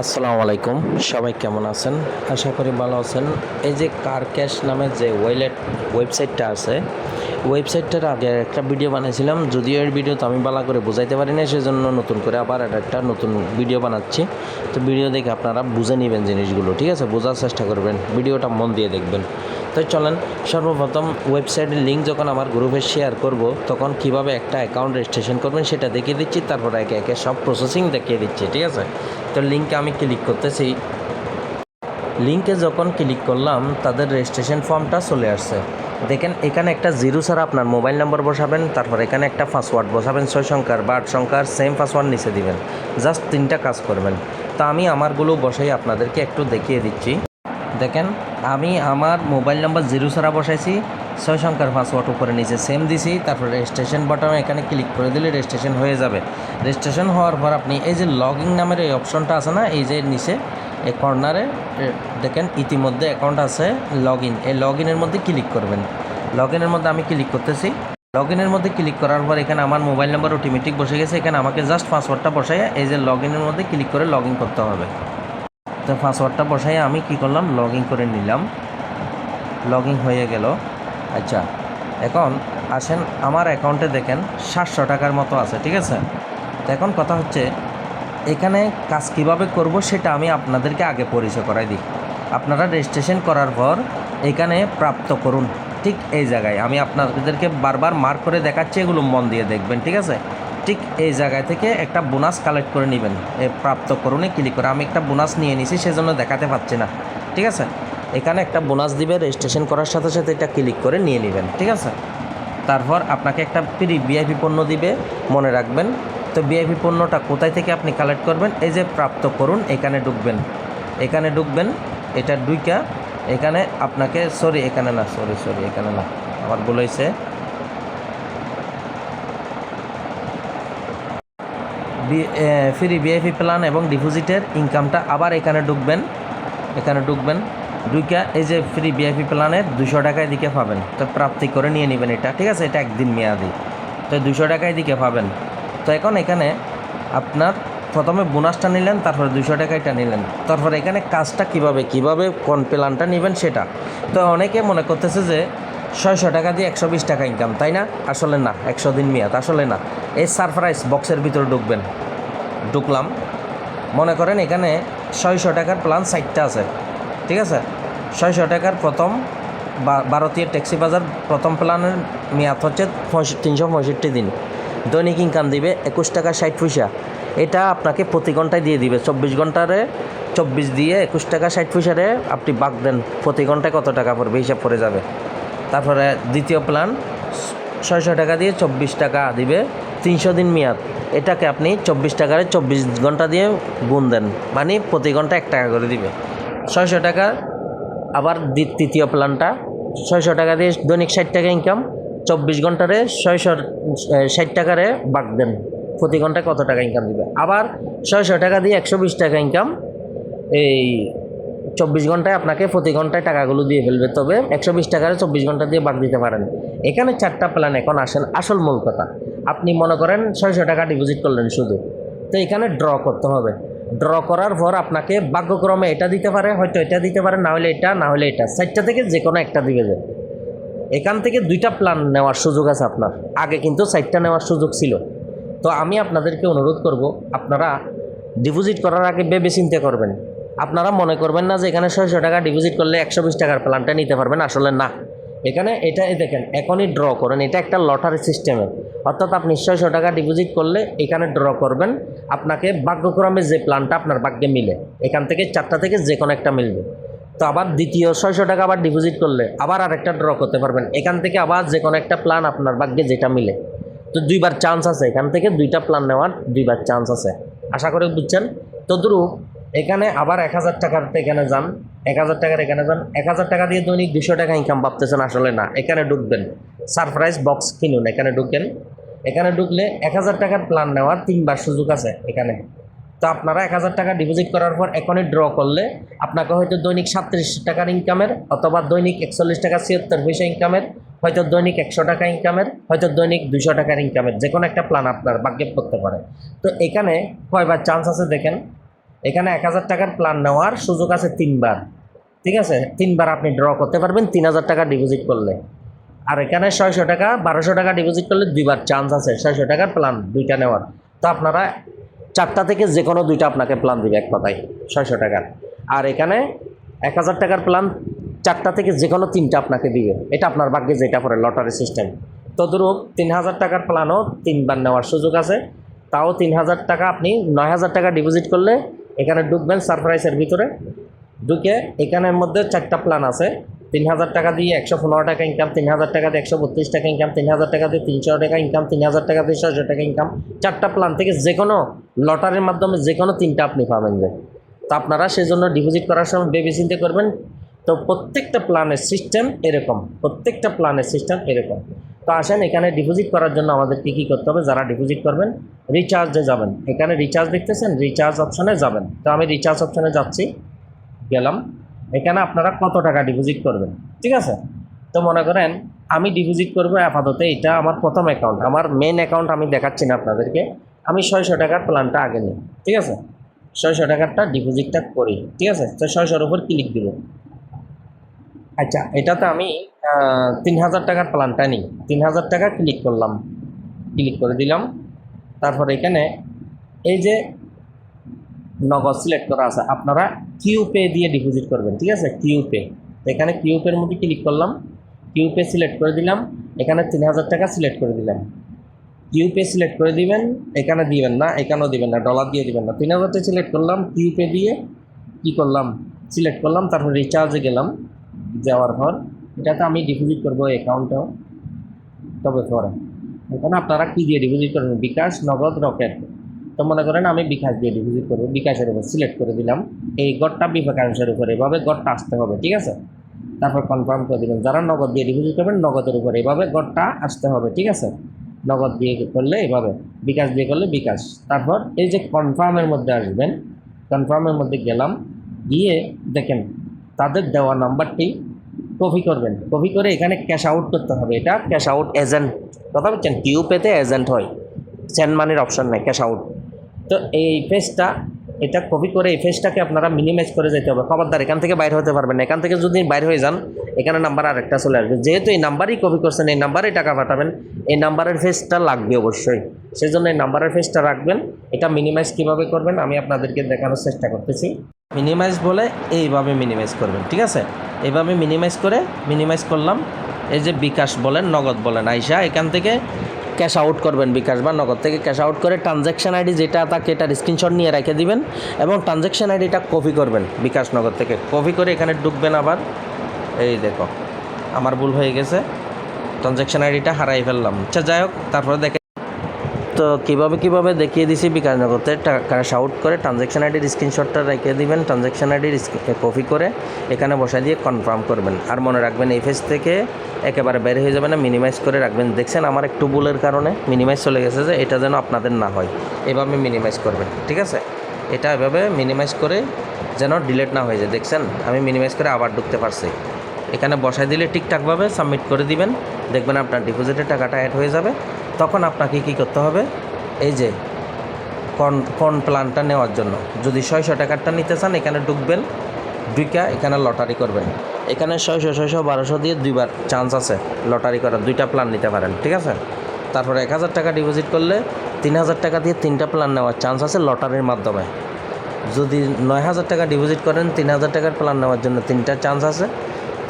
আসসালামু আলাইকুম। সবাই কেমন আছেন? আশা করি ভালো আছেন। এই যে কার ক্যাশ নামের যে ওয়েলেট ওয়েবসাইটটা আছে ওয়েবসাইটটার আগে একটা ভিডিও বানিয়েছিলাম যদিও এর ভিডিও তো আমি ভালো করে বোঝাইতে পারি না সেজন্য নতুন করে আবার একটা নতুন ভিডিও বানাচ্ছি। তো ভিডিও দেখে আপনারা বুঝে নেবেন জিনিসগুলো, ঠিক আছে? বোঝার চেষ্টা করবেন ভিডিওটা মন দিয়ে দেখবেন। তো চলেন, সর্বপ্রথম ওয়েবসাইটের লিঙ্ক যখন আমার গ্রুপে শেয়ার করব, তখন কীভাবে একটা অ্যাকাউন্ট রেজিস্ট্রেশন করবেন সেটা দেখিয়ে দিচ্ছি, তারপর একে একে সব প্রসেসিং দেখিয়ে দিচ্ছি, ঠিক আছে? তো লিঙ্কে আমি ক্লিক করতেছি। লিঙ্কে যখন ক্লিক করলাম, তাদের রেজিস্ট্রেশন ফর্মটা চলে আসছে। দেখেন, এখানে একটা জিরো ছাড়া আপনার মোবাইল নাম্বার বসাবেন, তারপর এখানে একটা পাসওয়ার্ড বসাবেন, ছয় সংখ্যার বা আট সংখ্যার সেম পাসওয়ার্ড নিচে দিবেন। জাস্ট তিনটা কাজ করবেন। তা আমি আমারগুলো বসাই, আপনাদেরকে একটু দেখিয়ে দিচ্ছি। দেখেন, আমি আমার মোবাইল নাম্বার জিরো ছাড়া বসাইছি ছয় সংখ্যার পাসওয়ার্ড উপরে নিচে সেম দিছি, তারপর রেজিস্ট্রেশন বাটনে এখানে ক্লিক করে দিলে রেজিস্ট্রেশন হয়ে যাবে। রেজিস্ট্রেশন হওয়ার পর আপনি এই যে লগইন নামের এই অপশনটা আছে না, এই যে নিচে, এই কর্নারে দেখেন ইতিমধ্যে অ্যাকাউন্ট আছে লগ ইন এই লগ ইনের মধ্যে ক্লিক করবেন। লগ ইনের মধ্যে আমি ক্লিক করতেছি। লগ ইনের মধ্যে ক্লিক করার পর এখানে আমার মোবাইল নাম্বার অটোমেটিক বসে গেছে, এখানে আমাকে জাস্ট পাসওয়ার্ডটা বসাই এই যে লগ ইনের মধ্যে ক্লিক করে লগ ইন করতে হবে। তো পাসওয়ার্ডটা বসাই আমি কি করলাম? লগ ইন করে নিলাম। লগ ইন হয়ে গেল। আচ্ছা এখন আসেন আমার অ্যাকাউন্টে দেখেন সাতশো টাকার মতো আছে, ঠিক আছে? তো এখন কথা হচ্ছে, এখানে কাজ কীভাবে করব সেটা আমি আপনাদেরকে আগে পরিচয় করাই দিই। আপনারা রেজিস্ট্রেশন করার পর এখানে প্রাপ্ত করুন, ঠিক এই জায়গায়। আমি আপনাদেরকে বারবার মার্ক করে দেখাচ্ছি, এগুলো মন দিয়ে দেখবেন, ঠিক আছে? ঠিক এই জায়গায় থেকে একটা বোনাস কালেক্ট করে নেবেন প্রাপ্ত করুনে ক্লিক করে। আমি একটা বোনাস নিয়ে নিছি, সেজন্য দেখাতে পাচ্ছি না, ঠিক আছে? এখানে একটা বোনাস দিবে রেজিস্ট্রেশন করার সাথে সাথে এটা ক্লিক করে নিয়ে নেবেন, ঠিক আছে? তারপর আপনাকে একটা ফ্রি ভিআইপি পণ্য দিবে, মনে রাখবেন। তো ভিআইপি পণ্যটা কোথায় থেকে আপনি কালেক্ট করবেন? এই যে প্রাপ্ত করুন, এখানে ঢুকবেন। এখানে ঢুকবেন, এটা ডুইকা এখানে আপনাকে সরি এখানে না সরি সরি এখানে না আমার বলেছে ফ্রি ভিআইপি প্ল্যান এবং ডিপোজিটের ইনকামটা আবার এখানে ঢুকবেন এখানে ঢুকবেন। ঢুকা এই যে ফ্রি ভিআইপি প্ল্যানের দুশো টাকায় দিকে পাবেন। তো প্রাপ্তি করে নিয়ে নেবেন এটা, ঠিক আছে? এটা একদিন মেয়াদি। তো দুশো টাকায় দিকে পাবেন। তো এখন এখানে আপনার প্রথমে বোনাসটা নিলেন, তারপরে দুশো টাকাটা নিলেন। তারপর এখানে কাজটা কীভাবে কীভাবে কোন প্ল্যানটা নেবেন সেটা? তো অনেকে মনে করতেছে যে ছয়শো টাকা দিয়ে একশো বিশ টাকা ইনকাম তাই না? আসলে না, একশো দিন মেয়াদ, আসলে না। এই সারপ্রাইজ বক্সের ভিতরে ঢুকবেন। ঢুকলাম। মনে করেন এখানে ছয়শো টাকার প্ল্যান সাইটটা আছে। ঠিক আছে? ছয়শো টাকার প্রথম ভারতীয় ট্যাক্সি বাজার, প্রথম প্ল্যানের মেয়াদ হচ্ছে তিনশো পঁয়ষট্টি দিন। দৈনিক ইনকাম দিবে একুশ টাকা ষাট পয়সা। এটা আপনাকে প্রতি ঘন্টায় দিয়ে দিবে। চব্বিশ ঘন্টারে চব্বিশ দিয়ে একুশ টাকা ষাট পয়সারে আপনি বাক দেন। প্রতি ঘন্টায় কত টাকা পড়বে? হিসাব পড়ে যাবে। তারপরে দ্বিতীয় প্ল্যান ছয়শো টাকা দিয়ে চব্বিশ টাকা দিবে তিনশো দিন মেয়াদ। এটাকে আপনি চব্বিশ টাকারে চব্বিশ ঘণ্টা দিয়ে গুণ দেন। মানে প্রতি ঘণ্টা এক টাকা করে দিবে। ছয়শো টাকা, আবার তৃতীয় প্ল্যানটা ছয়শো টাকা দিয়ে দৈনিক ষাট টাকা ইনকাম চব্বিশ ঘন্টারে ছয়শো ষাট টাকারে বাক দেন। প্রতি ঘন্টায় কত টাকা ইনকাম দিবে? আবার ছয়শো টাকা দিয়ে একশো বিশ টাকা ইনকাম এই চব্বিশ ঘন্টায় আপনাকে প্রতি ঘন্টায় টাকাগুলো দিয়ে ফেলবে। তবে একশো বিশ টাকারে চব্বিশ ঘণ্টা দিয়ে বাদ দিতে পারেন। এখানে চারটা প্ল্যান এখন আসেন। আসল মূল কথা, আপনি মনে করেন ছয়শো টাকা ডিপোজিট করলেন শুধু। তো এখানে ড্র করতে হবে। ড্র করার পর আপনাকে ভাগ্যক্রমে এটা দিতে পারে, হয়তো এটা দিতে পারে, না হলে এটা, না হলে এটা। চারটা থেকে যে কোনো একটা দিবে যে। এখান থেকে দুইটা প্ল্যান নেওয়ার সুযোগ আছে আপনার। আগে কিন্তু চারটা নেওয়ার সুযোগ ছিল। তো আমি আপনাদেরকে অনুরোধ করব, আপনারা ডিপোজিট করার আগে ভেবে চিন্তা করবেন। আপনারা মনে করবেন না যে এখানে ছয়শো টাকা ডিপোজিট করলে একশো বিশ টাকার প্ল্যানটা নিতে পারবেন, আসলে না। এখানে এটা দেখেন, এখনই ড্র করেন। এটা একটা লটারি সিস্টেমের অর্থাৎ আপনি ছয়শো টাকা ডিপোজিট করলে এখানে ড্র করবেন। আপনাকে ভাগ্যক্রমে যে প্ল্যানটা আপনার ভাগ্যে মিলে, এখান থেকে চারটা থেকে যে কোনো একটা মিলবে। তো আবার দ্বিতীয় ছয়শো টাকা আবার ডিপোজিট করলে আবার আরেকটা ড্র করতে পারবেন। এখান থেকে আবার যে কোনো একটা প্ল্যান আপনার ভাগ্যে যেটা মিলে। তো দুইবার চান্স আছে। এখান থেকে দুইটা প্ল্যান নেওয়ার দুইবার চান্স আছে। আশা করে বুঝছেন? তদ্রুপ এখানে আবার এক হাজার টাকার এখানে যান, এক হাজার টাকার এখানে যান। এক হাজার টাকা দিয়ে দৈনিক দুশো টাকা ইনকাম ভাবতেছেন আসলে না, এখানে ঢুকবেন। সারপ্রাইজ বক্স কিনুন, এখানে ঢুকেন। এখানে ঢুকলে এক হাজার টাকার প্ল্যান নেওয়ার তিনবার সুযোগ আছে এখানে। তো আপনারা এক হাজার টাকা ডিপোজিট করার পর এখনই ড্র করলে আপনাকে হয়তো দৈনিক সাতত্রিশ টাকার ইনকামের অথবা দৈনিক একচল্লিশ টাকা ছিয়াত্তর পয়সা ইনকামের হয়তো দৈনিক একশো টাকা ইনকামের হয়তো দৈনিক দুশো টাকার ইনকামের যে কোনো একটা প্ল্যান আপনার ভাগ্যে করতে পারে। তো এখানে কয়বার চান্স আছে দেখেন এখানে এক হাজার টাকার প্ল্যান নেওয়ার সুযোগ আছে তিনবার। ঠিক আছে? তিনবার আপনি ড্র করতে পারবেন, তিন হাজার টাকা ডিপোজিট করলে। আর এখানে ছয়শো টাকা, বারোশো টাকা ডিপোজিট করলে দুইবার চান্স আছে, ছয়শো টাকার প্ল্যান দুইটা নেওয়ার। তো আপনারা চারটা থেকে যে কোনো দুইটা আপনাকে প্ল্যান দিবে এক কথায়, ছয়শো টাকার। আর এখানে এক হাজার টাকার প্ল্যান চারটা থেকে যে কোনো তিনটা আপনাকে দিবে। এটা আপনার ভাগ্যে যেটা পড়ে লটারি সিস্টেম তদরূপ তিন হাজার টাকার প্ল্যানও তিনবার নেওয়ার সুযোগ আছে। তাও তিন হাজার টাকা আপনি নয় হাজার টাকা ডিপোজিট করলে এখানে ঢুকবেন সারপ্রাইজের ভিতরে। ঢুকে এখানের মধ্যে চারটা প্ল্যান আছে। তিন হাজার টাকা দিয়ে একশো পনেরো টাকা ইনকাম তিন হাজার টাকা দিয়ে একশো বত্রিশ টাকা ইনকাম তিন হাজার টাকা দিয়ে তিনশো টাকা ইনকাম তিন হাজার টাকা দিয়ে ছশো টাকা ইনকাম চারটা প্ল্যান থেকে যে কোনো লটারির মাধ্যমে যে কোনো তিনটা আপনি পাবেন যে। তো আপনারা সেই জন্য ডিপোজিট করার সময় ভেবে চিন্তে করবেন। তো প্রত্যেকটা প্ল্যানের সিস্টেম এরকম। প্রত্যেকটা প্ল্যানের সিস্টেম এরকম। তো আসেন, এখানে ডিপোজিট করার জন্য আমাদের কী করতে হবে? যারা ডিপোজিট করবেন রিচার্জে যাবেন। এখানে রিচার্জ দেখতেছেন? রিচার্জ অপশনে যাবেন। তো আমি রিচার্জ অপশনে যাচ্ছি। গেলাম। এখানে আপনারা কত টাকা ডিপোজিট করবেন? ঠিক আছে? তো মনে করেন, আমি ডিপোজিট করব আপাতত এটা আমার প্রথম অ্যাকাউন্ট আমার মেন অ্যাকাউন্ট আমি দেখাচ্ছি না আপনাদেরকে। আমি ছয়শো টাকার প্ল্যানটা আগে নিই। ঠিক আছে? ছয়শো টাকারটা ডিপোজিটটা করি। ঠিক আছে? তো ছয়শোর উপর ক্লিক দিব। আচ্ছা এটাতে আমি তিন হাজার টাকার প্ল্যানটা নিই। তিন হাজার টাকা ক্লিক করলাম। ক্লিক করে দিলাম। তারপর এখানে এই যে নগদ সিলেক্ট করা আছে, আপনারা কিউ পে দিয়ে ডিপোজিট করবেন, ঠিক আছে? কিউ পে এখানে কিউ পের মধ্যে ক্লিক করলাম। কিউ পে সিলেক্ট করে দিলাম। এখানে তিন হাজার টাকা সিলেক্ট করে দিলাম। কিউ পে সিলেক্ট করে দিবেন, এখানে দিবেন না, এখানেও দিবেন না ডলার দিয়ে দিবেন না। তিন হাজারটা সিলেক্ট করলাম কিউ পে দিয়ে কি করলাম? সিলেক্ট করলাম, তারপর রিচার্জে গেলাম, যাওয়ার পর। এটাতে আমি ডিপোজিট করব অ্যাকাউন্টেও তবে পরে এখানে আপনারা কী দিয়ে ডিপোজিট করবেন? বিকাশ নগদ রকেট। তো মনে করেন আমি বিকাশ দিয়ে ডিপোজিট করব, বিকাশের উপর সিলেক্ট করে দিলাম। এই গড়টা বিকাশের উপরে, এভাবে গড়টা আসতে হবে, ঠিক আছে? তারপর কনফার্ম করে দিবেন, যারা নগদ দিয়ে ডিপোজিট করবেন, নগদের উপরে এভাবে গড়টা আসতে হবে, ঠিক আছে? নগদ দিয়ে করলে এভাবে, বিকাশ দিয়ে করলে বিকাশ। তারপর এই যে কনফার্মের মধ্যে আসবেন কনফার্মের মধ্যে গেলাম, গিয়ে দেখেন, তাদের দেওয়া নাম্বারটি কপি করবেন। কপি করে এখানে ক্যাশ আউট করতে হবে। এটা ক্যাশ আউট এজেন্ট কথা বলছেন? কিউ পেতে এজেন্ট হয়। সেন্ড মানির অপশন নেই ক্যাশ আউট তো এই পেজটা এটা কপি করে এই পেজটাকে আপনারা মিনিমাইজ করে যেতে হবে। খবরদার, এখান থেকে বাইরে হতে পারবেন এখান থেকে যদি বাইরে হয়ে যান, এখানে নাম্বার আরেকটা চলে আসবে। যেহেতু এই নাম্বারই কপি করছেন, এই নাম্বারেই টাকা পাঠাবেন, এই নাম্বারের ফেসটা লাগবে অবশ্যই। সেই জন্য এই নাম্বারের ফেসটা রাখবেন। এটা মিনিমাইজ কীভাবে করবেন, আমি আপনাদেরকে দেখানোর চেষ্টা করতেছি। মিনিমাইজ বলে এইভাবে মিনিমাইজ করবেন, ঠিক আছে? এইভাবে মিনিমাইজ করে মিনিমাইজ করলাম। এই যে বিকাশ বলেন, নগদ বলেন, আইসা এখান থেকে ক্যাশ আউট করবেন বিকাশ বা নগদ থেকে ক্যাশ আউট করে ট্রানজ্যাকশন আইডি যেটা থাকে এটার স্ক্রিনশট নিয়ে রেখে দিবেন এবং ট্রানজ্যাকশন আইডিটা কপি করবেন বিকাশ নগদ থেকে। কপি করে এখানে ঢুকবেন আবার। এই দেখো, আমার ভুল হয়ে গেছে। ট্রানজ্যাকশন আইডিটা হারাই ফেললাম। আচ্ছা যাই হোক, তারপরে দেখে তো কীভাবে কীভাবে দেখিয়ে দিছি বিকাশ নগদে ক্যাশ আউট করে ট্রানজ্যাকশন আইডির স্ক্রিনশটটা রেখে দিবেন ট্রানজ্যাকশন আইডির কপি করে, এখানে বসাই দিয়ে কনফার্ম করবেন। আর মনে রাখবেন, এই ফেজ থেকে একেবারে বের হয়ে যাবে না মিনিমাইজ করে রাখবেন। দেখছেন, আমার একটু ভুলের কারণে মিনিমাইজ চলে গেছে যে, এটা যেন আপনাদের না হয়। এভাবে মিনিমাইজ করবেন, ঠিক আছে? এটা এভাবে মিনিমাইজ করে যেন ডিলেট না হয়ে যায়। দেখছেন, আমি মিনিমাইজ করে আবার ঢুকতে পারছি। এখানে বসাই দিলে ঠিকঠাকভাবে সাবমিট করে দিবেন। দেখবেন আপনার ডিপোজিটের টাকাটা অ্যাড হয়ে যাবে। তখন আপনাকে কি করতে হবে? এই যে কোন কোন প্ল্যানটা নেওয়ার জন্য। যদি ছয়শো টাকারটা নিতে চান, এখানে ঢুকবেন। দুইটা এখানে লটারি করবেন। এখানে ছয়শো ছয়শো, বারোশো দিয়ে দুইবার চান্স আছে লটারি করার। দুইটা প্ল্যান নিতে পারেন, ঠিক আছে? তারপরে এক হাজার টাকা ডিপোজিট করলে তিন হাজার টাকা দিয়ে তিনটা প্ল্যান নেওয়ার চান্স আছে লটারির মাধ্যমে। যদি নয় হাজার টাকা ডিপোজিট করেন, তিন হাজার টাকার প্ল্যান নেওয়ার জন্য তিনটা চান্স আছে।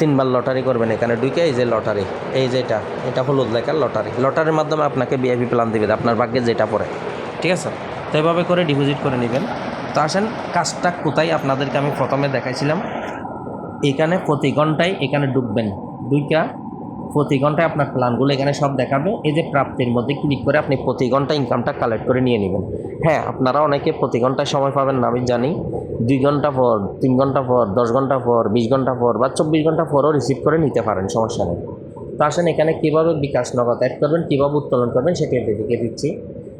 তিনবার লটারি করবেন এখানে ঢুকে, এই যে লটারি, এই যে এটা এটা হলুদ লেখার লটারি। লটারির মাধ্যমে আপনাকে বিআইপি প্ল্যান দেবে, আপনার ভাগ্যে যেটা পড়ে। ঠিক আছে? তো এভাবে করে ডিপোজিট করে নেবেন। তো আসেন, কাজটা কোথায়? আপনাদেরকে আমি প্রথমে দেখাইছিলাম। এখানে প্রতি ঘন্টায় এখানে ডুববেন দুইটা প্রতি ঘন্টায় আপনার প্ল্যানগুলো এখানে সব দেখাবে। এই যে প্রাপ্তির মধ্যে ক্লিক করে আপনি প্রতি ঘণ্টা ইনকামটা কালেক্ট করে নিয়ে নেবেন। হ্যাঁ আপনারা অনেকে প্রতি ঘন্টায় সময় পাবেন না, আমি জানি। দুই ঘণ্টা পর, তিন ঘণ্টা পর, দশ ঘণ্টা পর, বিশ ঘণ্টা পর বা চব্বিশ ঘণ্টা পরও রিসিভ করে নিতে পারেন, সমস্যা নেই। তো আসেন এখানে কীভাবে বিকাশ নগদ অ্যাড করবেন, কীভাবে উত্তোলন করবেন সেটি দেখিয়ে দিচ্ছি।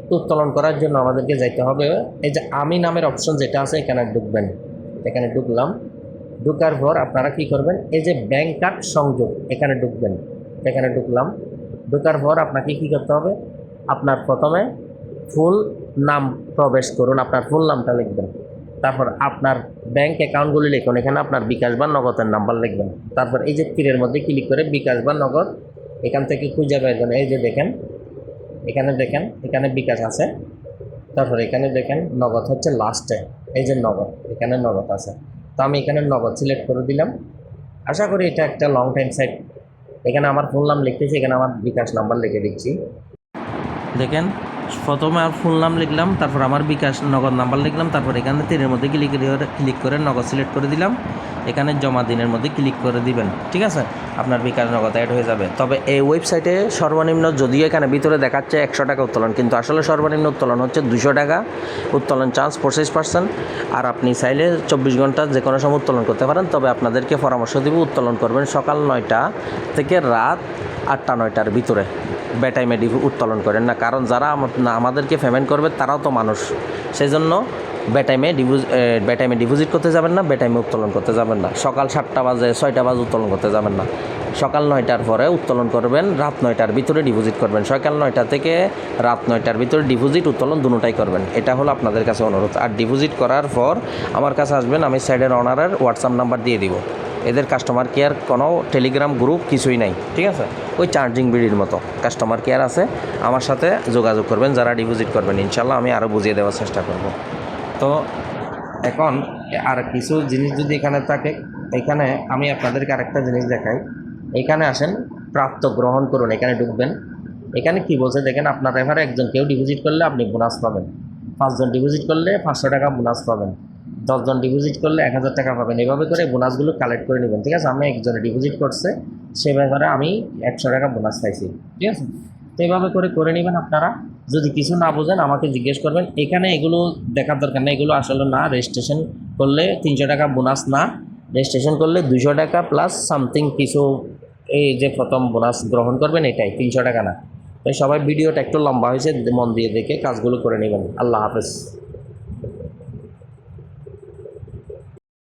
তো উত্তোলন করার জন্য আমাদেরকে যাইতে হবে, এই যে আমি নামের অপশন যেটা আছে এখানে ঢুকবেন। এখানে ঢুকলাম। ঢুকার পর আপনারা কি করবেন, এই যে ব্যাংক কার্ড সংযোগ, এখানে ঢুকবেন। এখানে ঢুকলাম। ঢুকার পর আপনাকে কি করতে হবে? আপনার প্রথমে ফুল নাম প্রবেশ করুন, আপনার ফুল নামটা লিখবেন। তারপর আপনার ব্যাংক অ্যাকাউন্টগুলি লিখুন, এখানে আপনার বিকাশ বা নগদের নাম্বার লিখবেন। তারপর এই যে তীরের মধ্যে ক্লিক করে বিকাশ বা নগদ, এখান থেকে খুঁজে করেন। এই যে দেখেন, এখানে দেখেন, এখানে বিকাশ আছে। তারপর এখানে দেখেন, নগদ হচ্ছে লাস্টে এই যে নগদ, এখানে নগদ আছে। তো আমি এখানে নগদ সিলেক্ট করে দিলাম। আশা করি এটা একটা লং টাইম সাইট এখানে আমার ফোন নাম লিখতেছি এখানে আমার বিকাশ নাম্বার লিখে দিচ্ছি। দেখেন। প্রথমে আর ফুল নাম লিখলাম, তারপর আমার বিকাশ নগদ নাম্বার লিখলাম, তারপর এখানে তীরের মধ্যে ক্লিক ক্লিক করে নগদ সিলেক্ট করে দিলাম। এখানে জমা দিনের মধ্যে ক্লিক করে দিবেন, ঠিক আছে? আপনার বিকাশ নগদ অ্যাড হয়ে যাবে। তবে এই ওয়েবসাইটে সর্বনিম্ন যদিও এখানে ভিতরে দেখাচ্ছে একশো টাকা উত্তোলন, কিন্তু আসলে সর্বনিম্ন উত্তোলন হচ্ছে দুশো টাকা। উত্তোলন চান্স পঁচিশ পার্সেন্ট আর আপনি চাইলে চব্বিশ ঘণ্টা যে কোনো সময় উত্তোলন করতে পারেন, তবে আপনাদেরকে পরামর্শ দিব উত্তোলন করবেন সকাল নয়টা থেকে রাত আটটা নয়টার ভিতরে। বেটাইমে উত্তোলন করেন না। কারণ যারা আমাদেরকে পেমেন্ট করবে, তারাও তো মানুষ। সেই জন্য বেটাইমে ডিভোজ বেটাইমে ডিপোজিট করতে যাবেন না বেটাইমে উত্তোলন করতে যাবেন না। সকাল সাতটা বাজে, ছয়টা বাজে উত্তোলন করতে যাবেন না। সকাল নয়টার পরে উত্তোলন করবেন, রাত নয়টার ভিতরে ডিপোজিট করবেন। সকাল নয়টা থেকে রাত নয়টার ভিতরে ডিপোজিট উত্তোলন দুটোটাই করবেন। এটা হলো আপনাদের কাছে অনুরোধ। আর ডিপোজিট করার পর আমার কাছে আসবেন, আমি সাইডের অনারের হোয়াটসঅ্যাপ নাম্বার দিয়ে দিব। এদের কাস্টমার কেয়ার কোনো টেলিগ্রাম গ্রুপ কিছুই নাই, ঠিক আছে? ওই চার্জিং বিডির মতো। কাস্টমার কেয়ার আছে, আমার সাথে যোগাযোগ করবেন, যারা ডিপোজিট করবেন। ইনশাল্লাহ আমি আরও বুঝিয়ে দেওয়ার চেষ্টা করব। তো এখন আর কিছু জিনিস যদি এখানে থাকে, এখানে আমি আপনাদেরকে আরেকটা জিনিস দেখাই। এখানে আসেন, প্রাপ্ত গ্রহণ করুন, এখানে ঢুকবেন। এখানে কি বলছে দেখেন, আপনার এভারে একজন কেউ ডিপোজিট করলে আপনি বোনাস পাবেন। পাঁচজন ডিপোজিট করলে পাঁচশো টাকা বোনাস পাবেন। দশজন ডিপোজিট করলে এক হাজার টাকা পাবেন। এভাবে করে বোনাসগুলো কালেক্ট করে নেবেন, ঠিক আছে? আমি একজনে ডিপোজিট করছে, সে ব্যাপারে আমি একশো টাকা বোনাস পাইছি, ঠিক আছে? তো এইভাবে করে করে নেবেন আপনারা। যদি কিছু না বোঝেন, আমাকে জিজ্ঞেস করবেন। এখানে এগুলো দেখার দরকার নেই, এগুলো আসলে না রেজিস্ট্রেশন করলে তিনশো টাকা বোনাস না। রেজিস্ট্রেশন করলে দুশো টাকা প্লাস সামথিং কিছু এই যে প্রথম বোনাস গ্রহণ করবেন এটাই, তিনশো টাকা না। তাই সবাই ভিডিওটা একটু লম্বা হয়েছে, মন দিয়ে দেখে কাজগুলো করে নেবেন। আল্লাহ হাফেজ।